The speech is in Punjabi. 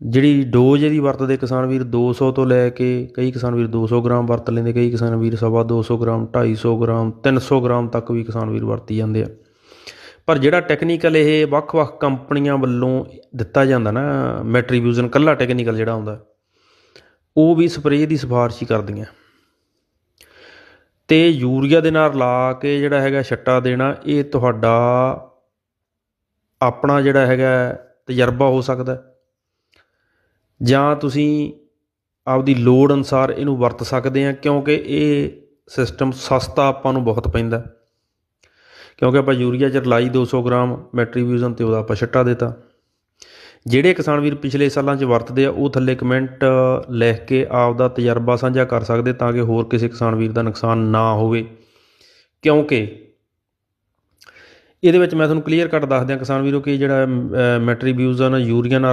ਜਿਹੜੀ ਡੋਜ਼ ਇਹਦੀ ਵਰਤਦੇ ਕਿਸਾਨ ਵੀਰ ਦੋ ਸੌ ਤੋਂ ਲੈ ਕੇ ਕਈ ਕਿਸਾਨ ਵੀਰ ਦੋ ਸੌ ਗ੍ਰਾਮ ਵਰਤ ਲੈਂਦੇ, ਕਈ ਕਿਸਾਨ ਵੀਰ ਸਵਾ ਦੋ ਸੌ ਗ੍ਰਾਮ, ਢਾਈ ਸੌ ਗ੍ਰਾਮ 300 ਗ੍ਰਾਮ ਤੱਕ ਵੀ ਕਿਸਾਨ ਵੀਰ ਵਰਤੀ ਜਾਂਦੇ ਆ। ਪਰ ਜਿਹੜਾ ਟੈਕਨੀਕਲ ਇਹ ਵੱਖ-ਵੱਖ ਕੰਪਨੀਆਂ ਵੱਲੋਂ ਦਿੱਤਾ ਜਾਂਦਾ ਨਾ ਮੈਟਰੀਬਿਊਜ਼ਨ ਕੱਲਾ ਟੈਕਨੀਕਲ ਜਿਹੜਾ ਹੁੰਦਾ, ਉਹ ਵੀ ਸਪਰੇਅ ਦੀ ਸਿਫਾਰਿਸ਼ ਹੀ ਕਰਦੀਆਂ। ਤੇ ਯੂਰੀਆ ਦੇ ਨਾਲ ਲਾ ਕੇ ਜਿਹੜਾ ਹੈਗਾ ਛੱਟਾ ਦੇਣਾ, ਇਹ ਤੁਹਾਡਾ ਆਪਣਾ ਜਿਹੜਾ ਹੈਗਾ ਤਜਰਬਾ ਹੋ ਸਕਦਾ। ਜਾਂ ਤੁਸੀਂ ਆਪਦੀ ਲੋੜ ਅਨੁਸਾਰ ਇਹਨੂੰ ਵਰਤ ਸਕਦੇ ਹਾਂ ਕਿਉਂਕਿ ਇਹ ਸਿਸਟਮ ਸਸਤਾ ਆਪਾਂ ਨੂੰ ਬਹੁਤ ਪੈਂਦਾ ਕਿਉਂਕਿ ਆਪਾਂ ਯੂਰੀਆ ਚ ਰਲਾਈ 200 ਗ੍ਰਾਮ ਮੈਟਰੀਬਿਊਜ਼ਨ ਤੇ ਉਹਦਾ ਆਪਾਂ ਛੱਟਾ ਦਿੱਤਾ। ਜਿਹੜੇ ਕਿਸਾਨ ਵੀਰ ਪਿਛਲੇ ਸਾਲਾਂ 'ਚ ਵਰਤਦੇ ਆ, ਉਹ ਥੱਲੇ ਕਮੈਂਟ ਲਿਖ ਕੇ ਆਪ ਦਾ ਤਜਰਬਾ ਸਾਂਝਾ ਕਰ ਸਕਦੇ ਤਾਂ ਕਿ ਹੋਰ ਕਿਸੇ ਕਿਸਾਨ ਵੀਰ ਦਾ ਨੁਕਸਾਨ ਨਾ ਹੋਵੇ। ਕਿਉਂਕਿ ਇਹਦੇ ਵਿੱਚ ਮੈਂ ਤੁਹਾਨੂੰ ਕਲੀਅਰ ਕੱਟ ਦੱਸ ਦਿਆਂ ਕਿਸਾਨ ਵੀਰੋ ਕਿ ਜਿਹੜਾ ਮੈਟਰੀਬਿਊਜ਼ਨ ਯੂਰੀਆ ਨਾਲ